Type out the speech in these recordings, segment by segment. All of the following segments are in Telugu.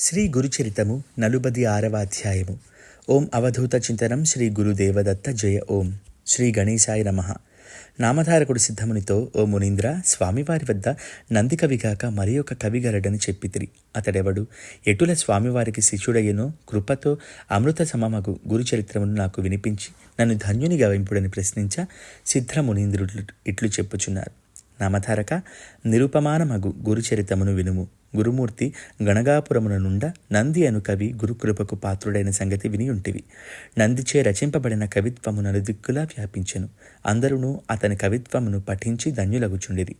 శ్రీ గురుచరితము నలుబది ఆరవ అధ్యాయము ఓం అవధూత చింతనం శ్రీ గురుదేవదత్త జయ ఓం. శ్రీ గణేశాయ నమ. నామధారకుడు సిద్ధమునితో ఓ మునీంద్ర స్వామివారి వద్ద నందికవిగాక మరి ఒక కవిగలడని చెప్పితిరి. అతడెవడు? ఎటుల స్వామివారికి శిష్యుడయ్యనో కృపతో అమృత సమమగు గురుచరిత్రమును నాకు వినిపించి నన్ను ధన్యుని గవింపుడని ప్రశ్నించ సిద్ధ మునీంద్రుడు ఇట్లు చెప్పుచున్నారు. నామధారక నిరుపమానమగు గురుచరితమును వినుము. గురుమూర్తి గణగాపురమున నుండ నంది అను కవి గురుకృపకు పాత్రుడైన సంగతి విని ఉంటివి. నందిచే రచింపబడిన కవిత్వము నలుదిక్కులా వ్యాపించెను. అందరును అతని కవిత్వమును పఠించి ధన్యులగుచుండిరి.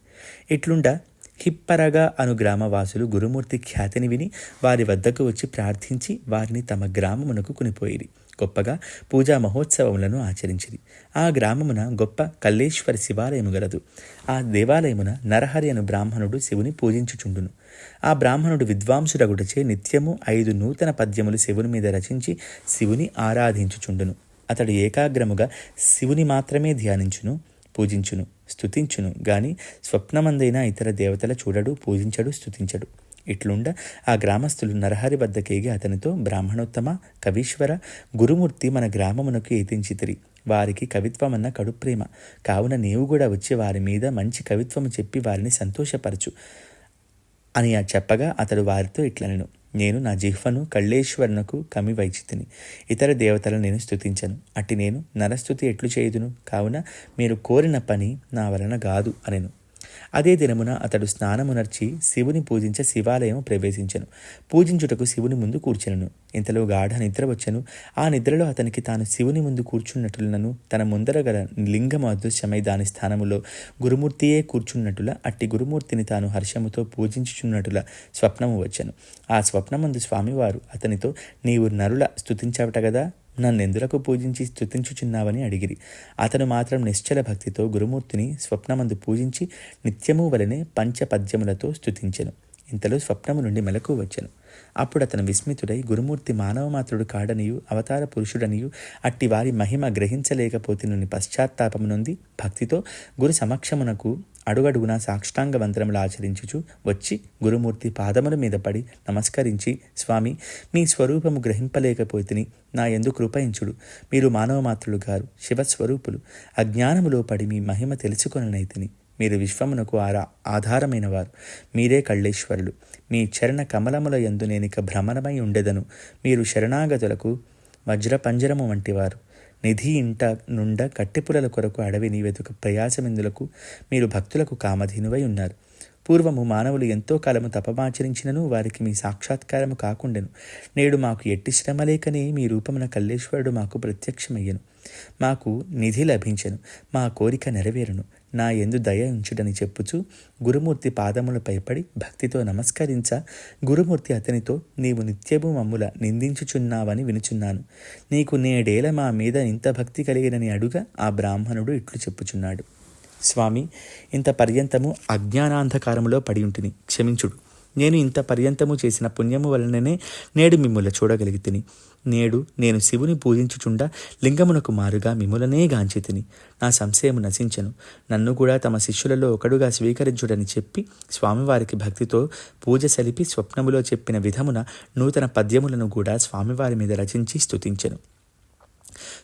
ఇట్లుండ హిప్పరగా అను గ్రామవాసులు గురుమూర్తి ఖ్యాతిని విని వారి వద్దకు వచ్చి ప్రార్థించి వారిని తమ గ్రామమునకు కొనిపోయిరి. గొప్పగా పూజా మహోత్సవములను ఆచరించిది ఆ గ్రామమున గొప్ప కల్లేశ్వర శివాలయము గలదు. ఆ దేవాలయమున నరహరి అను బ్రాహ్మణుడు శివుని పూజించుచుండును. ఆ బ్రాహ్మణుడు విద్వాంసుడగుటచే నిత్యము ఐదు నూతన పద్యములు శివుని మీద రచించి శివుని ఆరాధించుచుండును. అతడు ఏకాగ్రముగా శివుని మాత్రమే ధ్యానించును. పూజించును స్థుతించును గాని స్వప్నమందైన ఇతర దేవతల చూడడు పూజించడు స్థుతించడు ఇట్లుండ ఆ గ్రామస్తులు నరహరి వద్దకేగి అతనితో బ్రాహ్మణోత్తమ కవీశ్వర గురుమూర్తి మన గ్రామమునకు ఏతించితిరి. వారికి కవిత్వమన్న కడుప్రేమ కావున నీవు కూడా వచ్చి వారి మీద మంచి కవిత్వము చెప్పి వారిని సంతోషపరచు అని చెప్పగా అతడు వారితో ఇట్లనెను. నేను నా జిహ్వను కళ్ళేశ్వరునకు కమి వైచితిని. ఇతర దేవతలను నేను స్థుతించను అట్టి నేను నరస్థుతి ఎట్లు చేయుదును? కావున మీరు కోరిన పని నా వలన కాదు అనెను. అదే దినమున అతడు స్నానమునర్చి శివుని పూజించ శివాలయం ప్రవేశించను. పూజించుటకు శివుని ముందు కూర్చెను ఇంతలో గాఢ నిద్ర వచ్చను. ఆ నిద్రలో అతనికి తాను శివుని ముందు కూర్చున్నట్లునను తన ముందర గల లింగం అదృశ్యమై దాని స్థానములో గురుమూర్తియే కూర్చున్నట్టుల అట్టి గురుమూర్తిని తాను హర్షముతో పూజించుచున్నట్టుల స్వప్నము వచ్చను. ఆ స్వప్నమందు స్వామివారు అతనితో నీవు నరుల స్థుతించవట కదా నన్నెందులకు పూజించి స్థుతించుచున్నావని అడిగిరి. అతను మాత్రం నిశ్చల భక్తితో గురుమూర్తిని స్వప్నమందు పూజించి నిత్యము వలనే పంచపద్యములతో స్థుతించెను ఇంతలో స్వప్నము నుండి మెలకు వచ్చెను. అప్పుడు అతను విస్మితుడై గురుమూర్తి మానవమాత్రుడు కాడనియు అవతార పురుషుడనియు అట్టి వారి మహిమ గ్రహించలేకపోతునని పశ్చాత్తాపము నుండి భక్తితో గురు సమక్షమునకు అడుగడుగున సాష్టాంగ మంత్రములు ఆచరించుచు వచ్చి గురుమూర్తి పాదముల మీద పడి నమస్కరించి స్వామి మీ స్వరూపము గ్రహింపలేకపోతిని నా ఎందు కృపయించుడు. మీరు మానవమాత్రులు గారు శివస్వరూపులు. అజ్ఞానములో పడి మీ మహిమ తెలుసుకొననైతిని. మీరు విశ్వమునకు ఆరా ఆధారమైన వారు మీరే కళ్ళేశ్వరులు. మీ చరణ కమలముల ఎందు నేనిక భ్రమణమై ఉండెదను. మీరు శరణాగతులకు వజ్రపంజరము వంటివారు. నిధి ఇంట నుండ కట్టెపులల కొరకు అడవిని వెతుక ప్రయాసమిందులకు మీరు భక్తులకు కామధీనువై ఉన్నారు. పూర్వము మానవులు ఎంతో కాలము తపమాచరించినను వారికి మీ సాక్షాత్కారము కాకుండెను. నేడు మాకు ఎట్టి శ్రమ లేకనే మీ రూపమున కల్లేశ్వరుడు మాకు ప్రత్యక్షమయ్యను. మాకు నిధి లభించెను మా కోరిక నెరవేరును. నా ఎందు దయ ఉంచుడని చెప్పుచు గురుమూర్తి పాదములపై పడి భక్తితో నమస్కరించ. గురుమూర్తి అతనితో నీవు నిత్యము మమ్ముల నిందించుచున్నావని వినుచున్నాను. నీకు నేడేల మా మీద ఇంత భక్తి కలిగినని అడుగ ఆ బ్రాహ్మణుడు ఇట్లు చెప్పుచున్నాడు. స్వామి ఇంత పర్యంతము అజ్ఞానాంధకారములో పడి ఉంటిని. క్షమించుడు. నేను ఇంత పర్యంతము చేసిన పుణ్యము వలననే నేడు మిమ్ముల చూడగలిగితిని. నేడు నేను శివుని పూజించుచుండ లింగమునకు మారుగా మిమ్ములనే గాంచితిని. నా సంశయము నశించను. నన్ను కూడా తమ శిష్యులలో ఒకడుగా స్వీకరించుడని చెప్పి స్వామివారికి భక్తితో పూజ సలిపి స్వప్నములో చెప్పిన విధమున నూతన పద్యములను కూడా స్వామివారి మీద రచించి స్తుతించెను.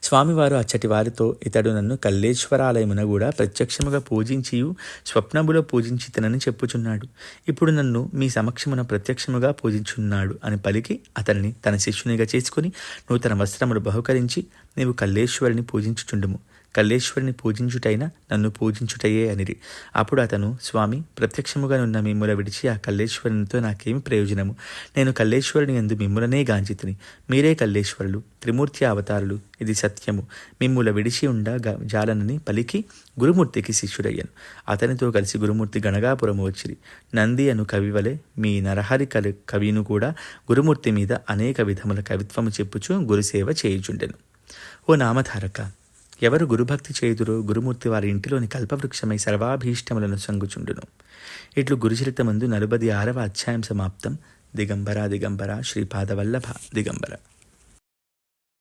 స్వామివారు అచ్చటి వారితో ఇతడు నన్ను కల్లేశ్వరాలయమున కూడా ప్రత్యక్షముగా పూజించియు స్వప్నములో పూజించితనని చెప్పుచున్నాడు. ఇప్పుడు నన్ను మీ సమక్షమున ప్రత్యక్షముగా పూజించున్నాడు అని పలికి అతనిని తన శిష్యునిగా చేసుకుని నూతన వస్త్రములు బహుకరించి నీవు కల్లేశ్వరిని పూజించుచుండుము. కల్లేశ్వరిని పూజించుటైనా నన్ను పూజించుటయే అనిది అప్పుడు అతను స్వామి ప్రత్యక్షముగా నున్న మిమ్ముల విడిచి ఆ కల్లేశ్వరునితో నాకేమి ప్రయోజనము? నేను కల్లేశ్వరుని ఎందు మిమ్ములనే గాంచితిని మీరే కల్లేశ్వరులు త్రిమూర్తి అవతారులు ఇది సత్యము. మిమ్ముల విడిచి ఉండ జాలనని పలికి గురుమూర్తికి శిష్యుడయ్యాను. అతనితో కలిసి గురుమూర్తి గణగాపురము వచ్చిరి. నంది అను కవివలే మీ నరహరి కలి కవిను కూడా గురుమూర్తి మీద అనేక విధముల కవిత్వము చెప్పుచు గురుసేవ చేయుచుండెను. ఓ నామధారక ఎవరు గురుభక్తి చేయుదురో గురుమూర్తి వారి ఇంటిలోని కల్పవృక్షమై సర్వాభీష్టములను సంగుచుండును. ఇట్లు గురుచరితమందు నలుబది ఆరవ అధ్యాయం సమాప్తం. దిగంబర దిగంబర శ్రీపాదవల్లభ దిగంబర.